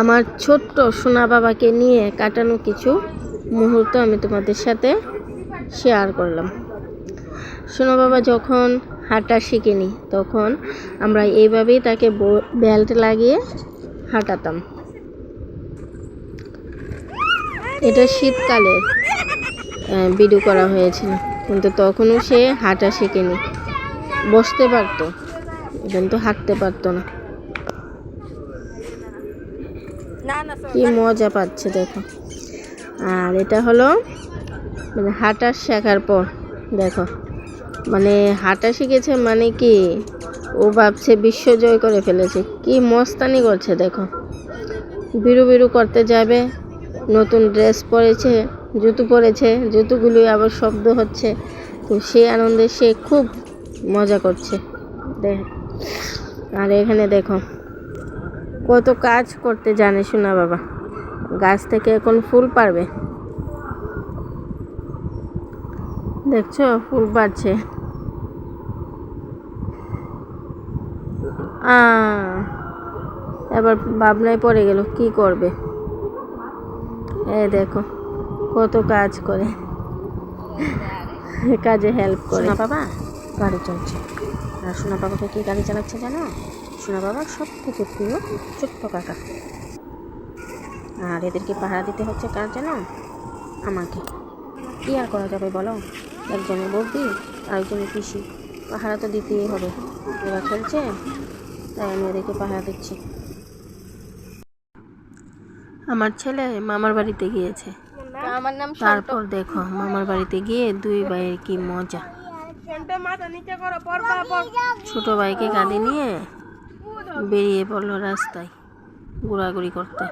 আমার ছোট্ট সোনা বাবাকে নিয়ে কাটানো কিছু মুহূর্ত আমি তোমাদের সাথে শেয়ার করলাম। সোনা বাবা যখন হাঁটা শিখিনি, তখন আমরা এইভাবেই তাকে বেল্ট লাগিয়ে হাঁটাতাম। এটা শীতকালে ভিডিও করা হয়েছিল, কিন্তু তখনও সে হাঁটা শেখেনি। বসতে পারতো, কিন্তু হাঁটতে পারতো না। কি মজা পাচ্ছে দেখো। আর এটা হলো মানে হাঁটা শেখার পর দেখো। মানে হাঁটা শিখেছে মানে কি ও ভাবছে বিশ্ব জয় করে ফেলেছে। কি মস্তানি করছে দেখো। বিরু বিরু করতে যাবে নতুন ড্রেস পরেছে জুতো পরেছে জুতোগুলি আবার শব্দ হচ্ছে। তো সেই আনন্দে সে খুব মজা করছে। দেখ। আর এখানে দেখো কত কাজ করতে জানে শোনা বাবা। গাছ থেকে এখন ফুল পারবে? দেখছ, ফুল পাচ্ছে এবার ভাবনায় পড়ে গেল, কি করবে? এ দেখো, কত কাজ করে। কাজে হেল্প করে। বাবা, গাড়ি চলছে। আর সোনা বাবাকে কি গাড়ি চালাচ্ছে জানো? সোনা বাবার সব থেকে প্রিয় ছোট্ট কাকা আর এদেরকে পাহারা দিতে হচ্ছে কার জানো আমাকে। কি আর করা যাবে বলো? একজনে বৌদি আর একজনে পিসি। পাহারা তো দিতেই হবে। ওরা খেলছে তাই আমি ওদেরকে পাহারা দিচ্ছি। আমার ছেলে মামার বাড়িতে গিয়েছে। আমার নাম তারপর দেখো মামার বাড়িতে গিয়ে দুই ভাইয়ের কি মজা। ছোট ভাইকে কাঁধে নিয়ে বেরিয়ে পড়ল রাস্তায় ঘোরাঘুরি করতে।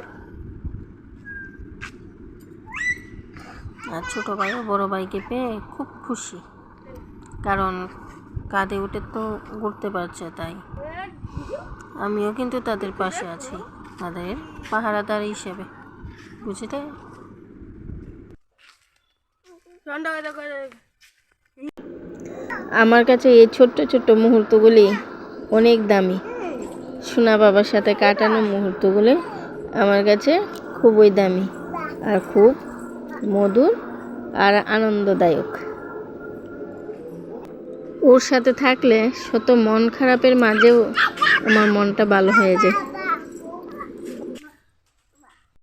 আর ছোটো ভাইও বড় ভাইকে পেয়ে খুব খুশি, কারণ কাঁধে উঠে তো ঘুরতে পারছে তাই। আমিও কিন্তু তাদের পাশে আছি, তাদের পাহারাদার হিসেবে, বুঝলে? আমার কাছে এই ছোট্ট ছোট্ট মুহূর্তগুলি অনেক দামি। সোনা বাবার সাথে কাটানো মুহূর্তগুলো আমার কাছে খুবই দামি আর খুব মধুর আর আনন্দদায়ক। ওর সাথে থাকলে শত মন খারাপের মাঝেও আমার মনটা ভালো হয়ে যায়।